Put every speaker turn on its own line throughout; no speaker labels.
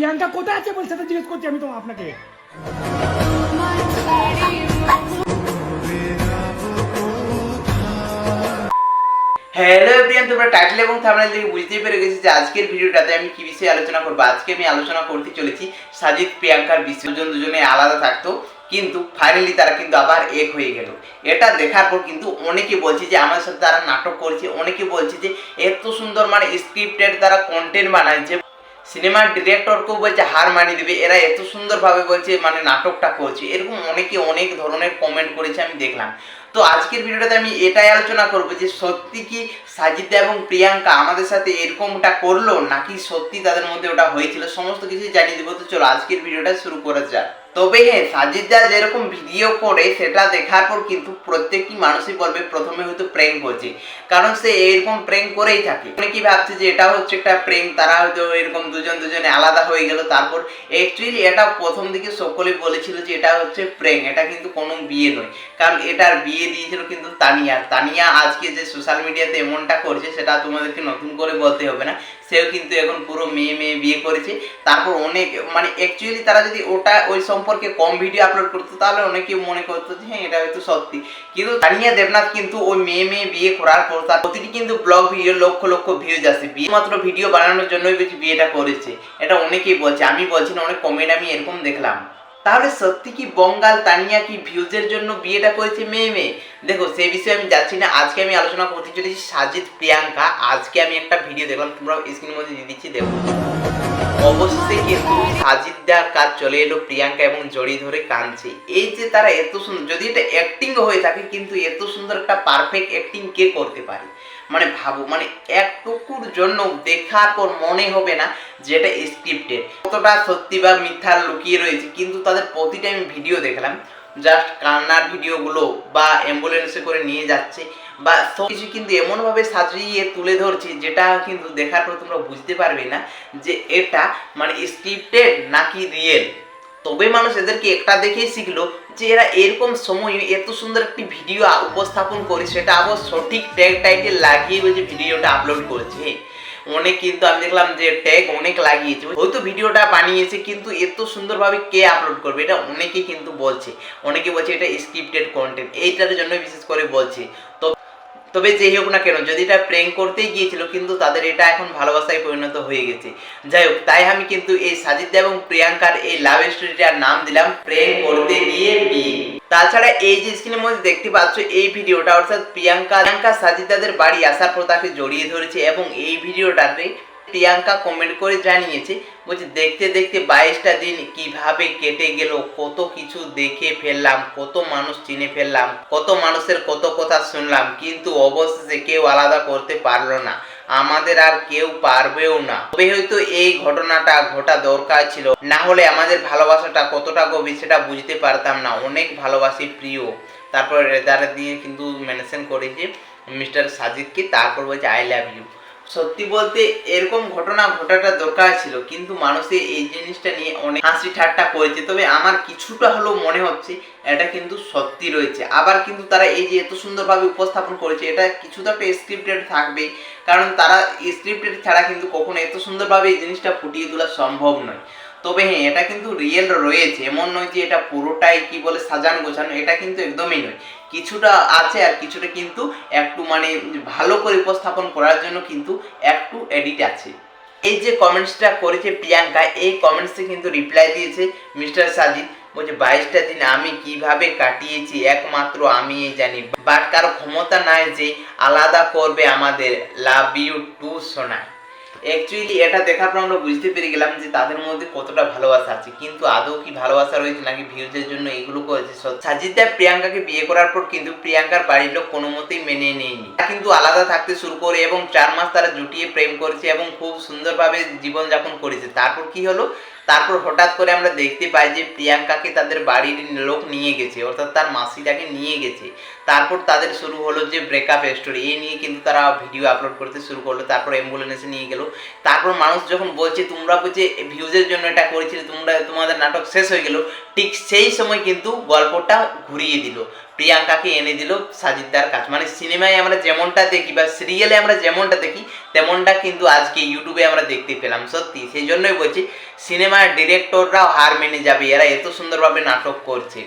প্রিয়াঙ্কা কোথায় আছে বলছে তো জিজ্ঞেস করছি আমি তো আপনাকে।
হ্যালো এভরিয়ান তোমরা টাইটেল এবং থাম্বনেল দেখে বুঝতেই পেরে গেছি যে আজকের ভিডিওটাতে আমি কি বিষয়ে আলোচনা করব। আজকে আমি আলোচনা করতে চলেছি সাজিদ, প্রিয়াঙ্কার বিষয় দুজন আলাদা থাকতো, কিন্তু ফাইনালি তারা কিন্তু আবার এক হয়ে গেল। এটা দেখার পর কিন্তু অনেকে বলছে যে আমার সাথে তারা নাটক করছে, অনেকে বলছে যে এত সুন্দর মানে স্ক্রিপ্টেড তারা কন্টেন্ট বানায় যে সিনেমার ডিরেক্টরকেও বলছে হার মানিয়ে দেবে। এরা এত সুন্দরভাবে বলছে মানে নাটকটা করছে। এরকম অনেকে অনেক ধরনের কমেন্ট করেছে আমি দেখলাম। তো আজকের ভিডিওটাতে আমি এটাই আলোচনা করব যে সত্যি কি সাজিদা এবং প্রিয়াঙ্কা আমাদের সাথে এরকমটা করল, নাকি সত্যি তাদের মধ্যে ওটা হয়েছিল, সমস্ত কিছু জানিয়ে দেবো। তো চলো আজকের ভিডিওটা শুরু করা যাক। তবে হ্যাঁ সাজিদা যেরকম ভিডিও করে, সেটা দেখার পর কিন্তু প্রত্যেকটি মানুষই বলবে, প্রথমে হয়তো প্রেম করছে কারণ সে এরকম প্রেম করেই থাকে। অনেকেই ভাবছে যে এটা হচ্ছে একটা প্রেম তারা হয়তো এরকম দুজন দুজনে আলাদা হয়ে গেল। তারপর অ্যাকচুয়ালি এটা প্রথম দিকে সকলেই বলেছিল যে, এটা হচ্ছে প্রেম এটা কিন্তু কোনো বিয়ে নয়। কারণ এটার বিয়ে দিয়েছিল কিন্তু তানিয়া। তানিয়া আজকে যে সোশ্যাল মিডিয়াতে এমনটা করছে, সেটা তোমাদেরকে নতুন করে বলতে হবে না। সেও কিন্তু এখন পুরো মেয়ে মেয়ে বিয়ে করেছে। তারপর অনেক মানে অ্যাকচুয়ালি তারা যদি ওটা ওই সম্পর্কে কম ভিডিও আপলোড করতো, তাহলে অনেকে মনে করতো যে হ্যাঁ এটা হয়তো সত্যি। কিন্তু তানিয়া দেবনাথ কিন্তু ওই মেয়ে মেয়ে বিয়ে করার পর তার প্রতিটি কিন্তু blog video lakh lakh views আসে। বিয়ে মাত্র ভিডিও বানানোর জন্যই বিয়েটা করেছে। এটা অনেকেই বলছে। আমি বলছি না, অনেক কমেন্ট আমি এরকম দেখলাম। তাহলে সত্যি কি বঙ্গাল তানিয়া কি ভিউজের জন্য বিয়েটা করেছে মেয়ে মেয়ে? দেখো সেই বিষয়ে আমি যাচ্ছি না। আজকে আমি আলোচনা করতে চলেছি সাজিদ প্রিয়াঙ্কা। আজকে আমি একটা ভিডিও দেখলাম তোমরা স্ক্রিনের মধ্যে দিয়ে দিচ্ছি, দেখো। অবশেষে কিন্তু সাজিদার কাজ চলে এলো প্রিয়াঙ্কা এবং জড়ি ধরে কাঁদছে। এই যে তারা এত সুন্দর, যদি এটা অ্যাক্টিং হয়ে থাকে, কিন্তু এত সুন্দর একটা পারফেক্ট অ্যাক্টিং কে করতে পারে? মানে ভাবো মানে একটুকুর জন্য দেখার পর মনে হবে না যে এটা স্ক্রিপ্টেড কতটা সত্যি বা মিথ্যা লুকিয়ে রয়েছে, কিন্তু তাদের প্রতিটা আমি ভিডিও দেখলাম। জাস্ট কান্নার ভিডিওগুলো বা অ্যাম্বুলেন্সে করে নিয়ে যাচ্ছে বা সব কিছু কিন্তু এমনভাবে সাজিয়ে তুলে ধরছে, যেটা কিন্তু দেখার পর তোমরা বুঝতে পারবে না যে এটা মানে স্ক্রিপ্টেড নাকি রিয়েল তবে মানুষ এদেরকে একটা দেখেই শিখলো যে এরা এরকম সময় এত সুন্দর একটি ভিডিও উপস্থাপন করে, সেটা আবার সঠিক ট্যাগ টাইটেল লাগিয়ে যে ভিডিওটা আপলোড করেছে। অনেক কিন্তু আমি দেখলাম যে ট্যাগ অনেক লাগিয়েছে। হয়তো ভিডিওটা বানিয়েছে, কিন্তু এত সুন্দরভাবে কে আপলোড করবে, এটা অনেকেই কিন্তু বলছে। অনেকে বলছে এটা স্ক্রিপ্টেড কন্টেন্ট এইটার জন্য বিশেষ করে বলছে। তো তবে যেই হোক না কেন, যদি এটা প্রেম করতেই গিয়েছিল, কিন্তু তাদের এটা এখন ভালোবাসায় পরিণত হয়ে গেছে। যাই হোক, তাই আমি কিন্তু এই সাজিদ এবং প্রিয়াঙ্কার এই লাভ স্টোরিটার নাম দিলাম, প্রেম করতে গিয়ে বিয়ে। তাছাড়া এই যে স্ক্রিনের মধ্যে দেখতে পাচ্ছ, এই ভিডিওটা অর্থাৎ প্রিয়াঙ্কা প্রিয়াঙ্কা সাজিদাদের বাড়ি আসার পর তাকে জড়িয়ে ধরেছে এবং এই ভিডিওটাতে প্রিয়াঙ্কা কমেন্ট করে জানিয়েছে, বলছে, দেখতে দেখতে বাইশটা দিন কীভাবে কেটে গেল, কত কিছু দেখে ফেললাম, কত মানুষ চিনে ফেললাম, কত মানুষের কত কথা শুনলাম, কিন্তু অবশেষে কেউ আলাদা করতে পারল না, আমাদের আর কেউ পারবেও না। তবে হয়তো এই ঘটনাটা ঘটা দরকার ছিল, না হলে আমাদের ভালোবাসাটা কতটা গভীর সেটা বুঝতে পারতাম না। অনেক ভালোবাসি প্রিয়। তারপর রেদার দিয়ে কিন্তু মেনশন করেছে, মিস্টার সাজিদকে, তারপর বলছে আই লাভ ইউ সত্যি বলতে এরকম ঘটনা ঘটাটা দরকার ছিল, কিন্তু মানুষে এই জিনিসটা নিয়ে অনেক হাসি ঠাট্টা করেছে। তবে আমার কিছুটা হলেও মনে হচ্ছে এটা কিন্তু সত্যি রয়েছে। আবার কিন্তু তারা এই যে এত সুন্দরভাবে উপস্থাপন করেছে, এটা কিছুটা তো স্ক্রিপ্টেড থাকবে কারণ তারা স্ক্রিপ্টেড ছাড়া কিন্তু কখনো এত সুন্দরভাবে এই জিনিসটা ফুটিয়ে তোলা সম্ভব নয়। তবে হ্যাঁ এটা কিন্তু রিয়েল রয়েছে। এমন নয় যে এটা পুরোটাই কি বলে সাজানো গোছানো, এটা কিন্তু একদমই নয়। কিছুটা আছে আর কিছুটা কিন্তু একটু মানে ভালো করে উপস্থাপন করার জন্য কিন্তু একটু এডিট আছে। এই যে কমেন্টসটা করেছে প্রিয়াঙ্কা, এই কমেন্টসে কিন্তু রিপ্লাই দিয়েছে মিস্টার সাজিদ। বলছে, বাইশটা দিন আমি কীভাবে কাটিয়েছি? একমাত্র আমি জানি। বাট কারও ক্ষমতা নাই যে আলাদা করবে আমাদের। লাভ ইউ টু সোনা। অ্যাকচুয়ালি এটা দেখার পর আমরা বুঝতে পেরে গেলাম যে তাদের মধ্যে কতটা ভালোবাসা আছে। কিন্তু আদৌ কি ভালোবাসা রয়েছে নাকি ভিউজের জন্য এগুলো করেছে সাজিদা প্রিয়াঙ্কাকে বিয়ে করার পর কিন্তু প্রিয়াঙ্কার বাড়ির লোক কোনো মতেই মেনে নেয়নি। কিন্তু আলাদা থাকতে শুরু করে এবং চার মাস তারা জুটিয়ে প্রেম করেছে এবং খুব সুন্দরভাবে জীবনযাপন করেছে। তারপর কি হলো? তারপর হঠাৎ করে আমরা দেখতে পাই যে প্রিয়াঙ্কাকে তাদের বাড়ির লোক নিয়ে গেছে, অর্থাৎ তার মাসিটাকে নিয়ে গেছে। তারপর তাদের শুরু হলো যে ব্রেকআপ স্টোরি এই নিয়ে কিন্তু তারা ভিডিও আপলোড করতে শুরু করল, তারপর অ্যাম্বুলেন্সে নিয়ে গেলো। তারপর মানুষ যখন বলছে, তোমরা বলছে ভিউজের জন্য এটা করেছিলে, তোমরা তোমাদের নাটক শেষ হয়ে গেল ঠিক সেই সময় কিন্তু গল্পটা ঘুরিয়ে দিল। প্রিয়াঙ্কাকে এনে দিল সাজিদার কাজ। মানে সিনেমায় আমরা যেমনটা দেখি বা সিরিয়ালে আমরা যেমনটা দেখি, তেমনটা কিন্তু আজকে ইউটিউবে আমরা দেখতে পেলাম। সত্যি, সেই জন্যই বলছি সিনেমার ডিরেক্টররাও হার মেনে যাবে। এরা এত সুন্দরভাবে নাটক করছে।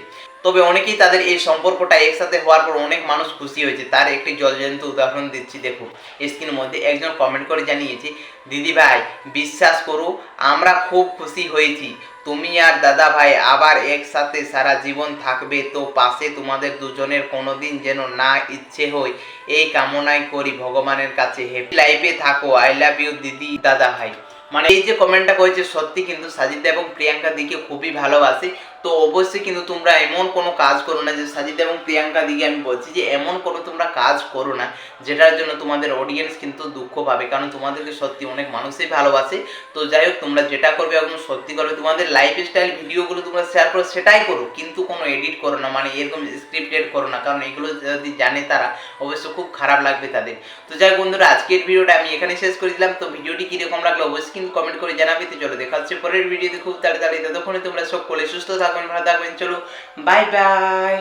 তবে অনেকেই তাদের এই সম্পর্কটা একসাথে হওয়ার পর অনেক মানুষ খুশি হয়েছে। তার একটি জলজন্ত উদাহরণ দিচ্ছি, দেখুন। স্ক্রিনের মধ্যে একজন কমেন্ট করে জানিয়েছে, দিদি ভাই, বিশ্বাস করো, আমরা খুব খুশি হয়েছি। তুমি আর দাদা ভাই আবার একসাথে সারা জীবন থাকবে, তো পাশে তোমাদের দুজনের কোনোদিন যেন না ইচ্ছে হয়, এই কামনাই করি ভগবানের কাছে। হ্যাপি লাইফে থাকো আই লাভ ইউ দিদি, দাদা ভাই। মানে এই যে কমেন্টটা করেছে, সত্যি কিন্তু সাজিদা এবং প্রিয়াঙ্কা দিকে খুবই ভালোবাসে। তো অবশ্যই কিন্তু তোমরা এমন কোনো কাজ করো না যে সাজিদা এবং প্রিয়াঙ্কা দিকে আমি বলছি যে এমন কোনো তোমরা কাজ করো না যেটার জন্য তোমাদের অডিয়েন্স কিন্তু দুঃখ পাবে। কারণ তোমাদেরকে সত্যি অনেক মানুষই ভালোবাসে। তো যাই হোক, তোমরা যেটা করবে এবং সত্যি করবে, তোমাদের লাইফ স্টাইল ভিডিওগুলো তোমরা শেয়ার করো, সেটাই করো। কিন্তু কোনো এডিট করো না মানে এরকম স্ক্রিপ্টেড করো না। কারণ এগুলো যদি জানে তারা, অবশ্য খুব খারাপ লাগবে তাদের। তো যাই বন্ধুরা, আজকের ভিডিওটা আমি এখানে শেষ করে দিলাম। তো ভিডিওটি কীরকম লাগল অবশ্যই কিন্তু কমেন্ট করে জানাবে। তো চলো, দেখা হচ্ছে পরের ভিডিওতে। খুব তাড়াতাড়ি, ততক্ষণে তোমরা সব সকলে সুস্থ থাকবেন ভালো থাকবেন চলো বাই বাই